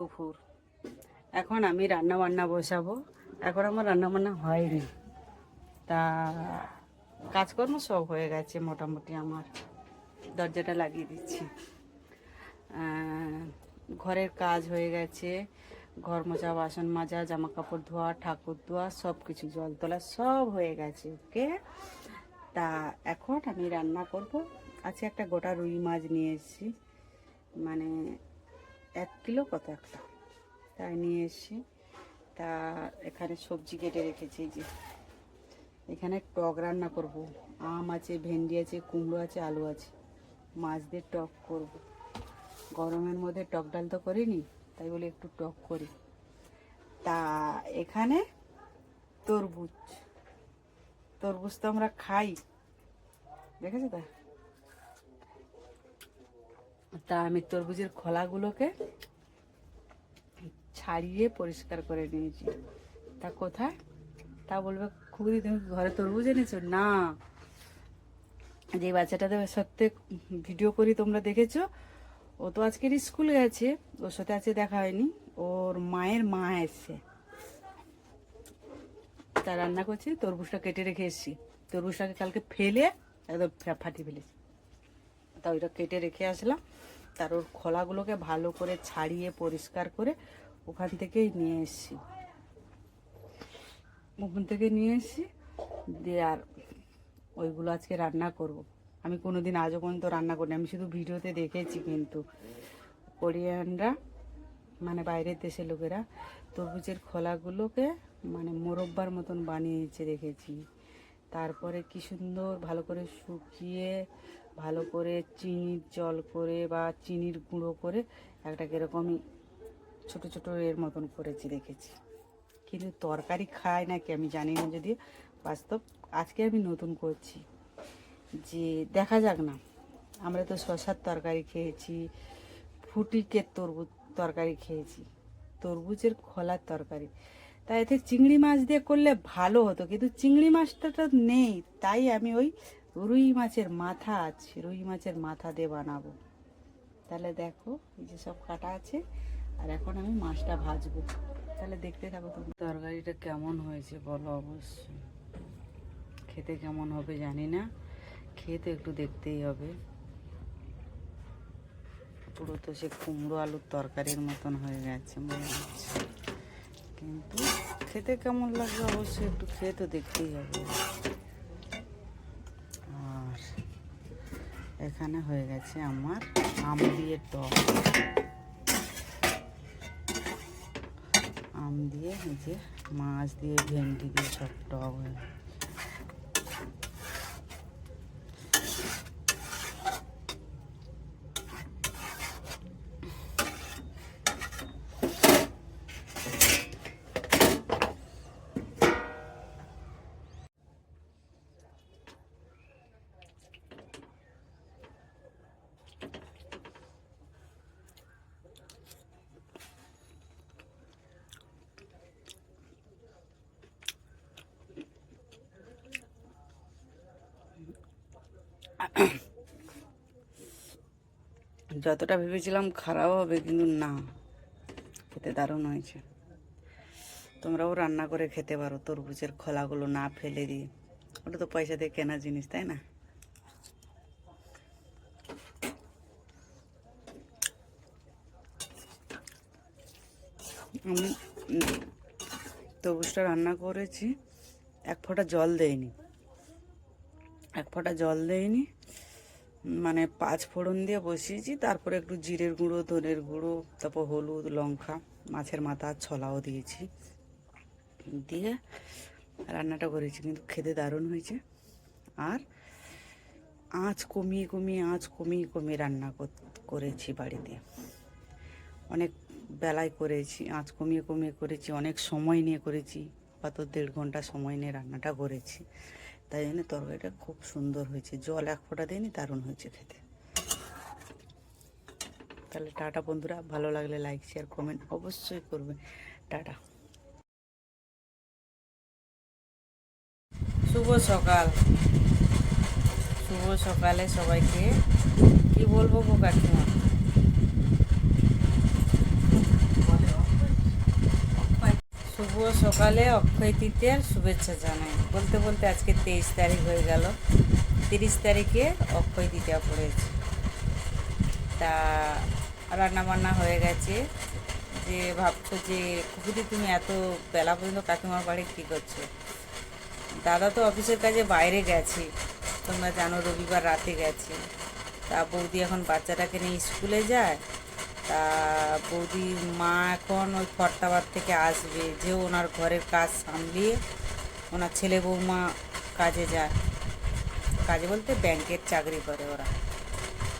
দুপুর। এখন আমি রান্না বান্না বসাবো। এখন আমার রান্না বান্না হয়নি। তা কাজকর্ম সব হয়ে গেছে মোটামুটি আমার। দরজাটা লাগিয়ে দিচ্ছি। ঘরের কাজ হয়ে গেছে। ঘর মোছা, বাসন মাজা জামা কাপড় ধোয়া, ঠাকুর ধোয়া, সব কিছু জল তোলা সব হয়ে গেছে, ওকে? তা এখন আমি রান্না করব। আজকে একটা গোটা রুই মাছ নিয়ে এসেছি। মানে এক কিলো কত একটা? তাই নিয়ে এসেছি তা এখানে সবজি কেটে রেখেছি যে। এখানে টক রান্না করব। আম আছে, ভেন্ডি আছে, কুমড়ো আছে, আলু আছে। মাছ দিয়ে টক করব। গরমের মধ্যে টক ডাল তো করিনি, তাই বলে একটু টক করি। তা এখানে তরমুজ। তরমুজ তো আমরা খাই। দেখেছ তা? তা আমি তরমুজের খোলাগুলোকে ছাড়িয়ে পরিষ্কার করে নিয়েছি। তা কোথায়? তা বলবে, খুবই তুমি ঘরে তরমুজ এনেছো? না। যে বাচ্চাটাতে সত্যি ভিডিও করি তোমরা দেখেছ? ও তো আজকের স্কুল গেছে, ওর সাথে আজকে দেখা হয়নি, ওর মায়ের মা এসছে। তা রান্না করছি, তরমুজটা কেটে রেখে এসেছি। তরমুজটাকে কালকে ফেলে একদম ফাটিয়ে ফেলেছি। তা ওইটা কেটে রেখে আসলাম। তার ওর খোলাগুলোকে ভালো করে ছাড়িয়ে, পরিষ্কার করে ওখান থেকেই নিয়ে এসেছি। ওখান থেকে নিয়ে এসেছি, দিয়ে আর ওইগুলো আজকে রান্না করব। আমি কোনো দিন আজও পর্যন্ত রান্না করিনি, আমি শুধু ভিডিওতে দেখেছি কিন্তু। কোরিয়ানরা মানে বাইরের দেশের লোকেরা তরমুজের খোলাগুলোকে মানে মোরব্বার মতন বানিয়েছে, দেখেছি। তারপরে কি সুন্দর ভালো করে শুকিয়ে ভালো করে চিনির জল করে বা চিনির গুঁড়ো করে একটা কিরকমই ছোট ছোট এর মতন করেছি দেখেছি কিন্তু তরকারি খায় নাকি আমি জানি না যদি বাস্তব আজকে আমি নতুন করছি। যে দেখা যাক না, আমরা তো শশার তরকারি খেয়েছি, ফুটিকের তরমুজ তরকারি খেয়েছি তরমুজের খোলার তরকারি। তাই এতে চিংড়ি মাছ দিয়ে করলে ভালো হতো, কিন্তু চিংড়ি মাছটা তো নেই, তাই আমি ওই রুই মাছের মাথা আছে, রুই মাছের মাথা দিয়ে বানাবো। তাহলে দেখো, এই যে সব কাটা আছে, আর এখন আমি মাছটা ভাজবো। তাহলে দেখতে থাকো তুমি তরকারিটা কেমন হয়েছে বলো অবশ্যই। খেতে কেমন হবে জানি না, খেয়ে তো একটু দেখতেই হবে। পুরো তো সে কুমড়ো আলুর তরকারির মতন হয়ে গেছে মনে হচ্ছে। কিন্তু খেতে কেমন লাগবে অবশ্যই একটু খেয়ে তো দেখতেই হবে আর এখানে হয়ে গেছে আমার আম দিয়ে টক। আম দিয়ে নিচে মাছ দিয়ে, ভেন্ডি দিয়ে সব টক হয়ে গেছে। যতটা ভেবেছিলাম খারাপ হবে, কিন্তু না, খেতে দারুণ হয়েছে। তোমরাও রান্না করে খেতে পারো, তরমুজের খোলাগুলো না ফেলে দিয়ে। ওটা তো পয়সা দিয়ে কেনা জিনিস, তাই না? আমি, তরমুজটা রান্না করেছি, এক ফোঁটা জল দেয়নি। এক ফোঁটা জল দেয়নি মানে পাঁচ ফোড়ন দিয়ে বসিয়েছি, তারপরে একটু জিরের গুঁড়ো, ধনের গুঁড়ো, তারপর হলুদ, লঙ্কা, মাছের মাথা, ছলাও দিয়েছি। দিয়ে রান্নাটা করেছি, কিন্তু খেতে দারুণ হয়েছে। আর আঁচ কমিয়ে কমিয়ে, আঁচ কমিয়ে কমিয়ে রান্না কর- করেছি বাড়িতে। অনেক বেলায় করেছি, আঁচ কমিয়ে কমিয়ে করেছি, অনেক সময় নিয়ে করেছি কত দেড় ঘণ্টা সময় নিয়ে রান্নাটা করেছি। তাই জন্য তরকারিটা খুব সুন্দর হয়েছে। জল এক ফোঁটা দিইনি দারুণ হয়েছে খেতে। তাহলে টাটা বন্ধুরা, ভালো লাগলে লাইক শেয়ার কমেন্ট অবশ্যই করবেন। টাটা। শুভ সকাল। শুভ সকালে সবাইকে। কি বলব গো কাকিমা? শুভ সকালে অক্ষয় তৃতীয়ার শুভেচ্ছা জানাই। বলতে বলতে আজকে তেইশ তারিখ হয়ে গেল। তিরিশ তারিখে অক্ষয় তৃতীয়া পড়েছে। তা রান্না বান্না হয়ে গেছে। যে ভাবছ যে কুকুদি তুমি এত বেলা পর্যন্ত কাকিমার বাড়ি কী করছ? দাদা তো অফিসের কাজে বাইরে গেছে। তোমরা জানো রবিবার রাতে গেছে। তা বৌদি এখন বাচ্চাটাকে নিয়ে স্কুলে যায়। তা বৌদি মা এখন ওই ফরতাবাদ থেকে আসবে, যে ওনার ঘরের কাজ সামলিয়ে ওনার ছেলে বৌমা কাজে যায়। কাজে বলতে ব্যাংকের চাকরি করে ওরা।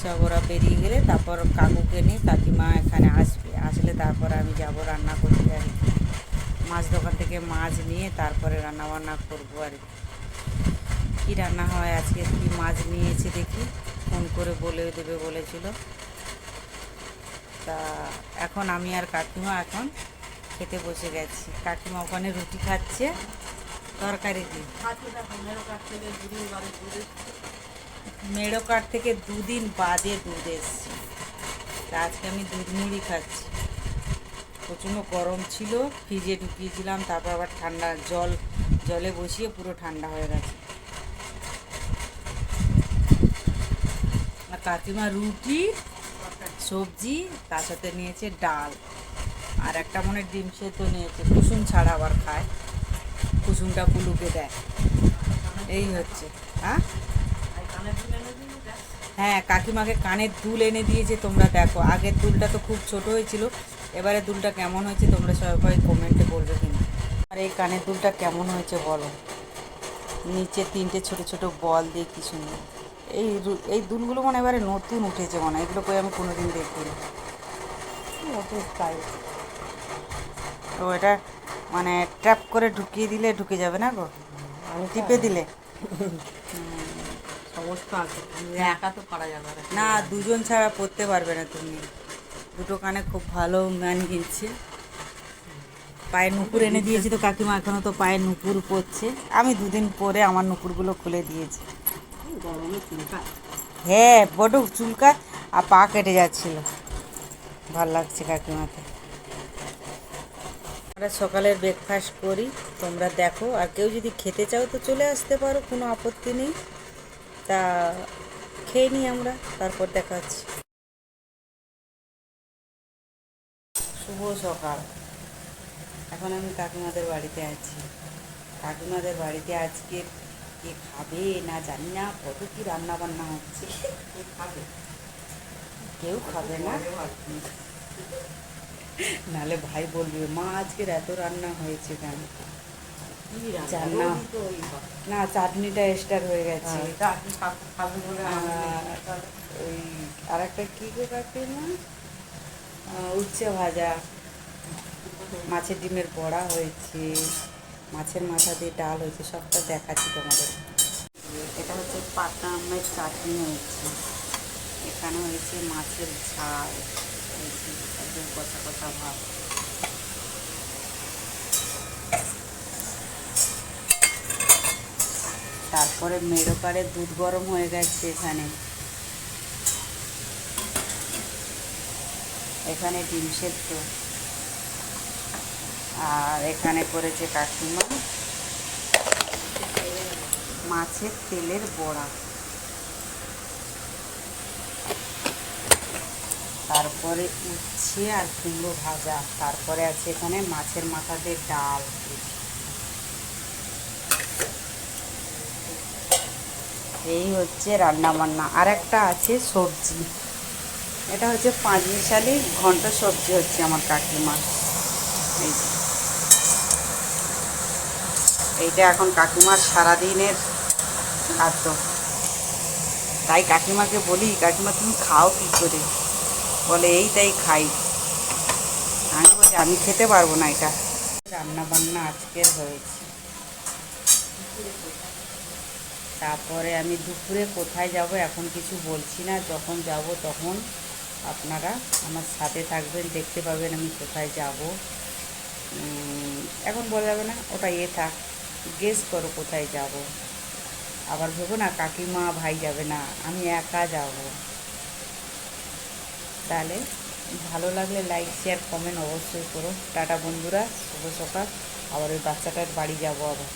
সব ওরা বেরিয়ে গেলে তারপর কাকুকে নিয়ে কাকিমা এখানে আসবে। আসলে তারপর আমি যাব রান্না করতে আর মাছ দোকান থেকে মাছ নিয়ে তারপরে রান্না বান্না করব আর কি। কী রান্না হয় আজকে? কি মাছ নিয়েছে দেখি? ফোন করে বলে দেবে বলেছিল। তা এখন আমি আর কাকিমা এখন খেতে বসে গেছি। কাকিমা ওখানে রুটি খাচ্ছে তরকারি দিয়ে। মেড়োকাট থেকে দুদিন বাদে দুধ এসছে। তা আজকে আমি দুধ মুড়ি খাচ্ছি। প্রচণ্ড গরম ছিল ফ্রিজে ঢুকিয়েছিলাম তারপর আবার ঠান্ডা জল জলে বসিয়ে পুরো ঠান্ডা হয়ে গেছে। আর কাকিমা রুটি সবজি, তার সাথে নিয়েছে ডাল। আর একটা মনে ডিম সেদ্ধ নিয়েছে, কুসুম ছাড়া আবার খায়। কুসুমটা কুলুকে দেয়। এই হচ্ছে হ্যাঁ? হ্যাঁ কাকিমাকে কানের দুল এনে দিয়েছে, তোমরা দেখো। আগের দুলটা তো খুব ছোট হয়েছিল, এবারে দুলটা কেমন হয়েছে তোমরা সবাই কমেন্টে বলবে কিন্তু। আর এই কানের দুলটা কেমন হয়েছে বলো? নিচে তিনটে ছোট ছোট বল দিয়ে কি সুন্দর এই এই দুলগুলো মানে এবারে নতুন উঠেছে মনে হয়। এগুলো কই আমি কোনোদিন দেখিনি। নতুন স্টাইল তো এটা মানে ট্র্যাপ করে ঢুকিয়ে দিলে ঢুকে যাবে না গো? আমি টিপে দিলে? সমস্যা আছে। একা তো পারা যাবে না। দুজন ছাড়া পড়তে পারবে না তুমি। দুটো কানে খুব ভালো মানিয়েছে পায়ের নুপুর এনে দিয়েছি তো কাকিমা এখনও তো পায়ের নুপুর পরছে আমি দুদিন পরে আমার নুপুরগুলো খুলে দিয়েছি। গরমে চিন্তা হ্যাঁ বড় চুলকায় আর পা কেটে যাচ্ছিল। ভালো লাগছে কাকিমাকে। আমরা সকালের ব্রেকফাস্ট করি, তোমরা দেখো। আর কেউ যদি খেতে চাও তো চলে আসতে পারো, কোনো আপত্তি নেই। তা খেয়ে নিই আমরা, তারপর দেখা শুভ সকাল। এখন আমি কাকিমাদের বাড়িতে আছি। কাকিমাদের বাড়িতে আজকে কে খাবে না জানি না কত কি রান্না বান্না হচ্ছে কে খাবে? কেউ খাবে না। নালে ভাই বলবে মা আজকের এত রান্না হয়েছে কেন? না। চাটনিটা এক্সট্রা হয়ে গেছে ওই আর একটা কী গো কাকিমা আহ, উচ্ছে ভাজা। মাছের ডিমের বড়া হয়েছে। মাছের মাথা দিয়ে ডাল হয়েছে, সবটা দেখাচ্ছি তোমাদের। এটা হচ্ছে পাতা আমের চাটনি হয়েছে। এখানে হয়েছে মাছের ঝাল। একদম কষা কষা ভাব। তারপরে মেরোকারে দুধ গরম হয়ে গেছে এখানে। এখানে ডিম সেদ্ধ। আর এখানে করেছে কাকিমা মাছের তেলের বড়া। তারপরে উচ্ছে আর কুমড়ো ভাজা। তারপরে আছে এখানে মাছের মাথা দিয়ে ডাল। এই হচ্ছে রান্না বান্না আর একটা আছে সবজি। এটা হচ্ছে পাঁচ মিশালি ঘন্ট সবজি হচ্ছে আমার কাকিমা এই। এইটা এখন কাকিমার সারাদিনের খাদ্য। তাই কাকিমাকে বলি, কাকিমা, তুমি খাও কী করে? বলে, এইটাই খাই। আমি বলি, আমি খেতে পারব না এটা। রান্না বান্না আজকের হয়েছে। তারপরে আমি দুপুরে কোথায় যাব এখন কিছু বলছি না। যখন যাব তখন আপনারা আমার সাথে থাকবেন, দেখতে পাবেন আমি কোথায় যাব। এখন বলা যাবে না, ওটা এ থাক। গেস করো কোথায় যাব। আবার ভেবো না, কাকিমা ভাই যাবে না, আমি একা যাব। তাহলে ভালো লাগলে লাইক শেয়ার কমেন্ট অবশ্যই করো। টাটা বন্ধুরা, শুভ সকাল। আবার ওই বাচ্চাটার বাড়ি যাব আবার।